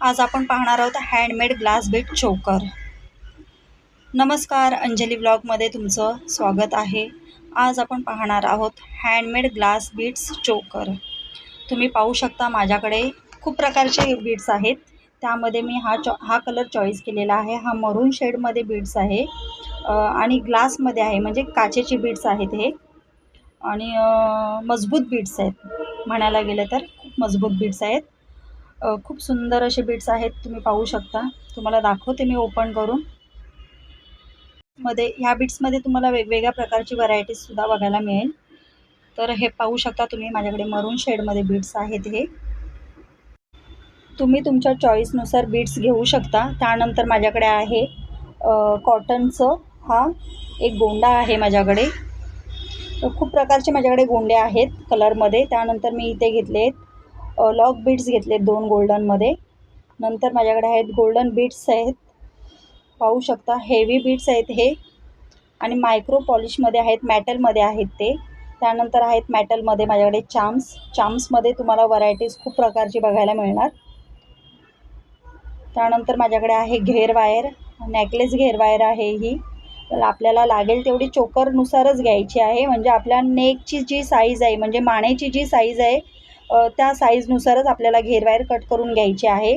आज आपण पाहणार आहोत हँडमेड ग्लास बीट चोकर. नमस्कार अंजली ब्लॉगमध्ये तुमचं स्वागत आहे. आज आपण पाहणार आहोत हँडमेड ग्लास बीट्स चोकर. तुम्ही पाहू शकता माझ्याकडे खूप प्रकारचे बीट्स आहेत. त्यामध्ये मी हा चॉ हा कलर चॉईस केलेला आहे. हा मरून शेडमध्ये बीट्स आहे. आणि ग्लासमध्ये आहे म्हणजे काचेची बीट्स आहेत हे. आणि मजबूत बीट्स आहेत. म्हणायला गेलं तर खूप मजबूत बीट्स आहेत. खूप सुंदर असे बीट्स आहेत तुम्ही पाहू शकता. तुम्हाला दाखवते मी ओपन करून. मध्ये ह्या बीट्समध्ये तुम्हाला वेगवेगळ्या प्रकारची व्हरायटीजसुद्धा बघायला मिळेल. तर हे पाहू शकता तुम्ही माझ्याकडे मरून शेडमध्ये बीट्स आहेत हे. तुम्ही तुमच्या चॉईसनुसार बीट्स घेऊ शकता. त्यानंतर माझ्याकडे आहे कॉटनचं हा एक गोंडा आहे माझ्याकडे. खूप प्रकारचे माझ्याकडे गोंडे आहेत कलरमध्ये त्यानंतर मी इथे घेतले आहेत लॉक बीट्स घेतले दोन गोल्डनमध्ये नंतर माझ्याकडे आहेत गोल्डन बीट्स आहेत. पाहू शकता हेवी बीट्स आहेत हे. आणि मायक्रो पॉलिशमध्ये आहेत मॅटलमध्ये आहेत ते. त्यानंतर आहेत मॅटलमध्ये माझ्याकडे चाम्स चाम्समध्ये तुम्हाला व्हरायटीज खूप प्रकारची बघायला मिळणार. त्यानंतर माझ्याकडे आहे घेर वायर नेकलेस घेर वायर आहे ही. तर आपल्याला लागेल तेवढी चोकरनुसारच घ्यायची आहे. म्हणजे आपल्या नेकची जी साईज आहे म्हणजे मानेची जी साईज आहे त्या साईजनुसारच आपल्याला घेरवायर कट करून घ्यायची आहे.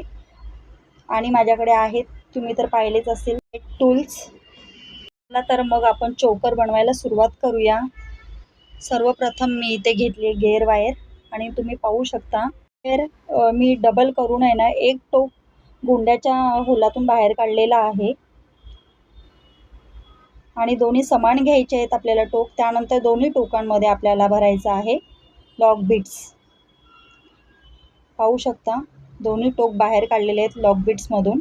आणि माझ्याकडे आहेत तुम्ही तर पाहिलेच असतील टूल्स चला तर मग आपण चोकर बनवायला सुरुवात करूया. सर्वप्रथम मी इथे घेतली गेअरवायर आणि तुम्ही पाहू शकता तर मी डबल करून आहे ना एक टोक गुंड्याच्या होलातून बाहेर काढलेला आहे. आणि दोन्ही समान घ्यायचे आहेत आपल्याला टोक. त्यानंतर दोन्ही टोकांमध्ये आपल्याला भरायचं आहे. लॉक बीट्स पाहू शकता. दोन्ही टोक बाहेर काढलेले आहेत लॉक बीट्समधून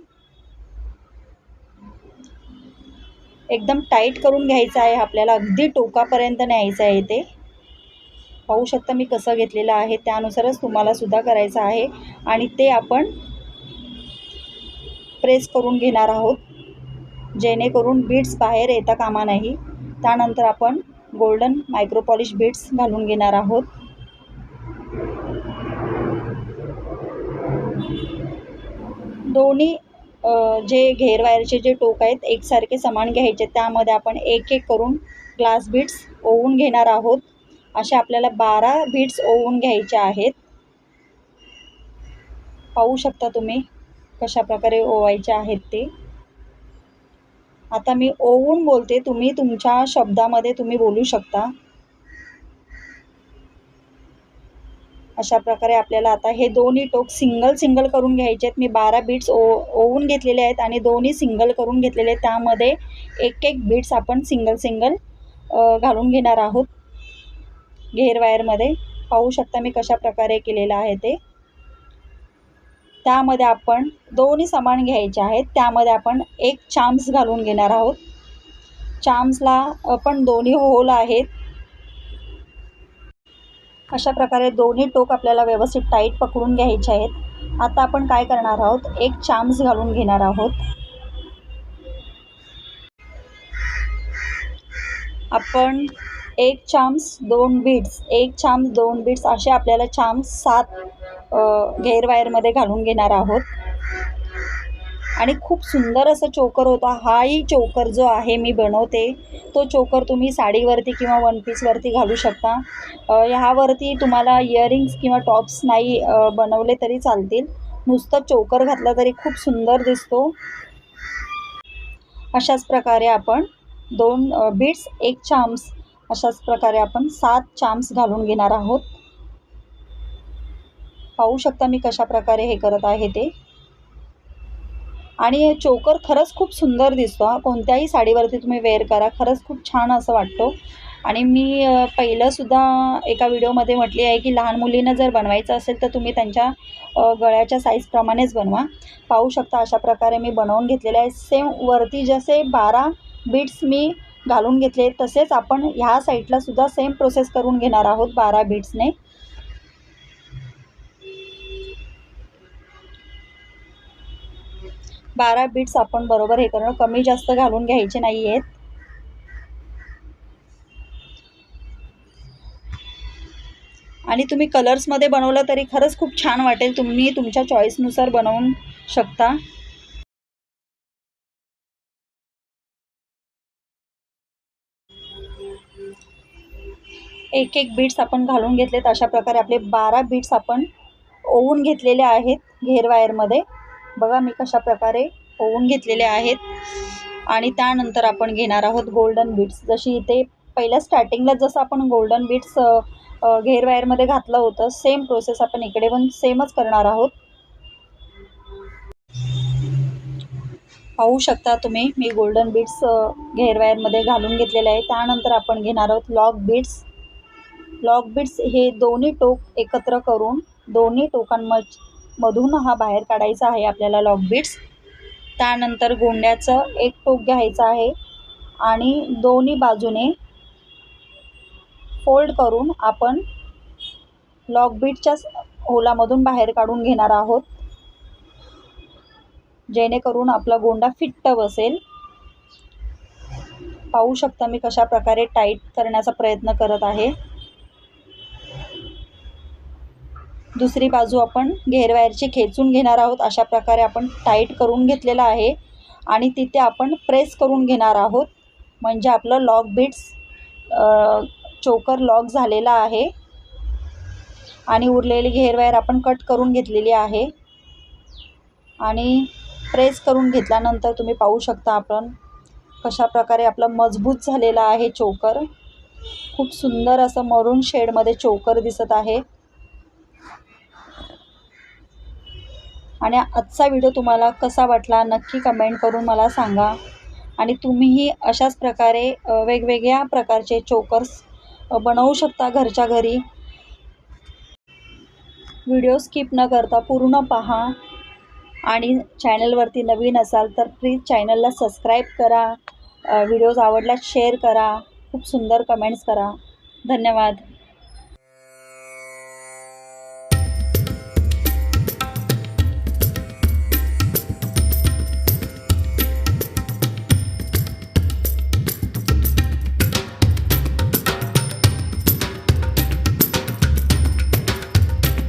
एकदम टाईट करून घ्यायचं आहे. आपल्याला अगदी टोकापर्यंत न्यायचं आहे ते. पाहू शकता मी कसं घेतलेलं आहे. त्यानुसारच तुम्हाला सुद्धा करायचं आहे. आणि ते आपण प्रेस करून घेणार आहोत. जेणेकरून बीट्स बाहेर येता कामा नाही. त्यानंतर आपण गोल्डन मायक्रोपॉलिश बीट्स घालून घेणार आहोत. दोन्ही जे घेरवायरचे जे टोक आहेत एकसारखे समान घ्यायचे. त्यामध्ये आपण एक एक करून ग्लास बीट्स ओवून घेणार आहोत. असे आपल्याला बारा बीट्स ओवून घ्यायचे आहेत. पाहू शकता तुम्ही कशा प्रकारे ओवायचे आहेत ते. आता मी ओवून बोलते. तुम्ही तुमच्या शब्दामध्ये तुम्ही बोलू शकता. अशा प्रकारे आपल्याला आता हे दोन्ही टोक सिंगल सिंगल करून घ्यायचे आहेत. मी बारा बीट्स ओ ओवून घेतलेले आहेत आणि दोन्ही सिंगल करून घेतलेले आहेत. त्यामध्ये एक एक बीट्स आपण सिंगल सिंगल घालून घेणार आहोत. घेर वायरमध्ये पाहू शकता मी कशा प्रकारे केलेलं आहे ते. त्यामध्ये आपण दोन्ही समान घ्यायचे आहेत. त्यामध्ये आपण एक चाम्स घालून घेणार आहोत. चाम्सला पण दोन्ही होल आहेत. अशा प्रकारे दोन्ही टोक आपल्याला व्यवस्थित टाईट पकडून घ्यायचे आहेत. आता आपण काय करणार आहोत? एक चाम्स घालून घेणार आहोत. आपण एक चाम्स दोन बीट्स एक चाम्स दोन बीट्स असे आपल्याला चाम्स सात अ, घेर वायरमध्ये घालून घेणार आहोत. आणि खूप सुंदर असं चोकर होता. हाही चोकर जो आहे मी बनवते तो चोकर तुम्ही साडीवरती किंवा वन पीसवरती घालू शकता. ह्यावरती तुम्हाला इयरिंग्स किंवा टॉप्स नाही बनवले तरी चालतील. नुसतं चोकर घातला तरी खूप सुंदर दिसतो. अशाच प्रकारे आपण दोन बीट्स एक चाम्स अशाच प्रकारे आपण सात चाम्स घालून घेणार आहोत. पाहू शकता मी कशा प्रकारे हे करत आहे ते. आणि चोकर खरंच खूप सुंदर दिसतो हा. कोणत्याही साडीवरती तुम्ही वेअर करा खरंच खूप छान असं वाटतो. आणि मी पहिलंसुद्धा एका व्हिडिओमध्ये म्हटली आहे की लहान मुलींना जर बनवायचं असेल तर तुम्ही त्यांच्या गळ्याच्या साईजप्रमाणेच बनवा. पाहू शकता अशा प्रकारे मी बनवून घेतलेले आहे. सेम वरती जसे बारा बीट्स मी घालून घेतले तसेच आपण ह्या साईडलासुद्धा सेम प्रोसेस करून घेणार आहोत बारा बीट्सने बारा बीट्स आपण बरोबर हे करणं कमी जास्त घालून घ्यायचे नाही आहेत आणि तुम्ही कलर्समध्ये बनवलं तरी खरंच खूप छान वाटेल. तुम्ही तुमच्या चॉईसनुसार बनवून शकता. एक एक बीट्स आपण घालून घेतलेत. अशा प्रकारे आपले बारा बीट्स आपण ओवून घेतलेले आहेत. घेर वायरमध्ये बघा मी कशा प्रकारे होऊन घेतलेले आहेत. आणि त्यानंतर आपण घेणार आहोत गोल्डन बीट्स जशी इथे पहिल्या स्टार्टिंगला जसं आपण गोल्डन बीट्स घेरवायरमध्ये घातलं होतं सेम प्रोसेस आपण इकडे पण सेमच करणार आहोत. पाहू शकता तुम्ही मी गोल्डन बीट्स घेरवायरमध्ये घालून घेतलेले आहे. त्यानंतर आपण घेणार आहोत लॉक बीट्स लॉक बीट्स हे दोन्ही टोक एकत्र करून दोन्ही टोकांम मधून हा बाहेर काढायचा आहे आपल्याला लॉक बीट्स त्यानंतर गोंड्याचं एक टोक घ्यायचं आहे आणि दोन्ही बाजूने फोल्ड करून आपण लॉक बीटच्या होलामधून बाहेर काढून घेणार आहोत. जेणेकरून आपला गोंडा फिट्ट बसेल. पाहू शकता मी कशा प्रकारे टाईट करण्याचा प्रयत्न करत आहे. दुसरी बाजू आपण घेरवायरची खेचून घेणार आहोत. अशा प्रकारे आपण टाईट करून घेतलेलं आहे. आणि तिथे आपण प्रेस करून घेणार आहोत. म्हणजे आपलं लॉक बीट्स चोकर लॉक झालेला आहे. आणि उरलेली घेरवायर आपण कट करून घेतलेली आहे. आणि प्रेस करून घेतल्यानंतर तुम्ही पाहू शकता आपण कशा प्रकारे आपलं मजबूत झालेला आहे चोकर खूप सुंदर असं मरून शेडमध्ये चोकर दिसत आहे. आणि आजचा व्हिडिओ तुम्हाला कसा वाटला नक्की कमेंट करून मला सांगा. आणि तुम्हीही अशाच प्रकारे वेगवेगळ्या प्रकारचे चोकर्स बनवू शकता घरच्या घरी. व्हिडिओ स्किप न करता पूर्ण पहा. आणि चॅनलवरती नवीन असाल तर प्लीज चॅनलला सबस्क्राईब करा. व्हिडिओज आवडल्यास शेअर करा. खूप सुंदर कमेंट्स करा. धन्यवाद.